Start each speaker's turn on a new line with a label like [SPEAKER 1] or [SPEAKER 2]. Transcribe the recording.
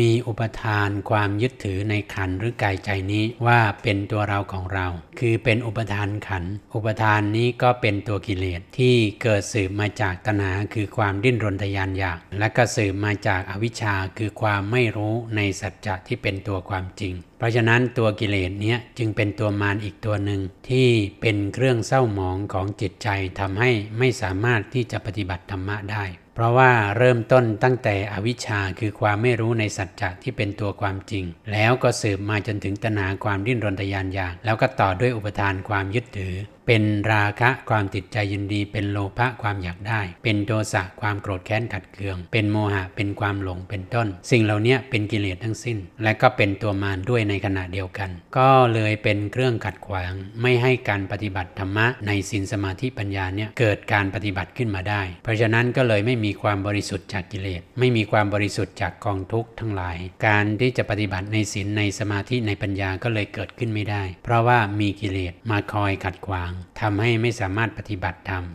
[SPEAKER 1] มีอุปทานความยึดถือในขันหรือกายใจนี้ว่าเป็นตัวเราของเรา คือเป็นอุปทานขัน อุปทานนี้ก็เป็นตัวกิเลสที่เกิดสืบมาจากตนาคือความดิ้นรนทยานอยาก และก็สืบมาจากอวิชชาคือความไม่รู้ในสัจจะที่เป็นตัวความจริงเพราะฉะนั้นตัวกิเลสเนี้ยจึงเป็นตัวมารอีกตัวหนึ่งที่เป็นเครื่องเศร้าหมองของจิตใจทำให้ไม่สามารถที่จะปฏิบัติธรรมะได้ เพราะว่าเริ่มต้นตั้งแต่อวิชชาคือความไม่รู้ในสัจจะที่เป็นตัวความจริง แล้วก็สืบมาจนถึงตนาความดิ้นรนทยานอยากแล้วก็ต่อด้วยอุปทานความยึดถือ เป็นราคะความติดใจยินดี เป็นโลภะความอยากได้ เป็นโทสะความโกรธแค้นขัดเคือง เป็นโมหะเป็นความหลงเป็นต้น สิ่งเหล่านี้เป็นกิเลสทั้งสิ้น และก็เป็นตัวมารด้วยในขณะเดียวกัน ก็เลยเป็นเครื่องขัดขวางไม่ให้การปฏิบัติธรรมะในศีลสมาธิปัญญาเนี่ยเกิดการปฏิบัติขึ้นมาได้ เพราะฉะนั้นก็เลยไม่มีความบริสุทธิ์จากกิเลส ไม่มีความบริสุทธิ์จากกองทุกข์ทั้งหลาย การที่จะปฏิบัติในศีลในสมาธิในปัญญาก็เลยเกิดขึ้นไม่ได้ เพราะว่ามีกิเลสมาคอยขัดขวางทำให้ไม่สามารถปฏิบัติธรรม